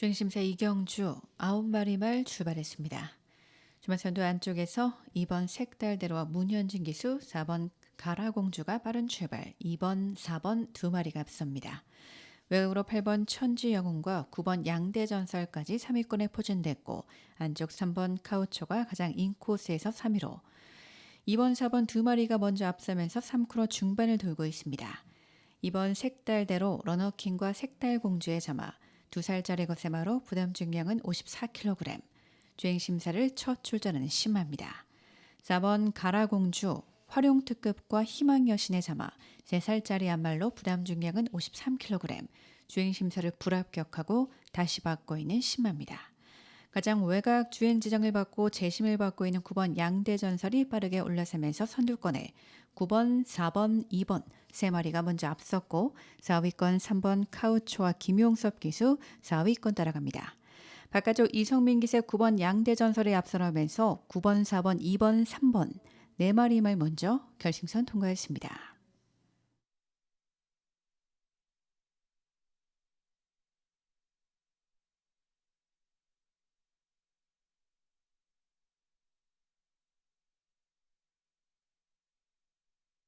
중심사 이경주 9마리 말 출발했습니다. 주말선도 안쪽에서 2번 색달대로와 문현진 기수, 4번 가라공주가 빠른 출발, 2번, 4번 두 마리가 앞섭니다. 외곽으로 8번 천지영웅과 9번 양대전설까지 3위권에 포진됐고 안쪽 3번 카우초가 가장 인코스에서 3위로 2번, 4번 두 마리가 먼저 앞서면서 3크로 중반을 돌고 있습니다. 2번 색달대로 러너킹과 색달공주의 자마, 두 살짜리 거세마로 부담 중량은 54kg, 주행 심사를 첫 출전하는 심마입니다. 4번 가라공주, 활용특급과 희망여신의 자마, 3살짜리 안말로 부담 중량은 53kg, 주행 심사를 불합격하고 다시 받고 있는 심마입니다. 가장 외곽 주행 지정을 받고 재심을 받고 있는 9번 양대전설이 빠르게 올라서면서 선두권에 9번, 4번, 2번 세 마리가 먼저 앞섰고 4위권 3번 카우초와 김용섭 기수 4위권 따라갑니다. 바깥쪽 이성민 기세 9번 양대전설에 앞서가면서 9번, 4번, 2번, 3번 네 마리 말 먼저 결승선 통과했습니다.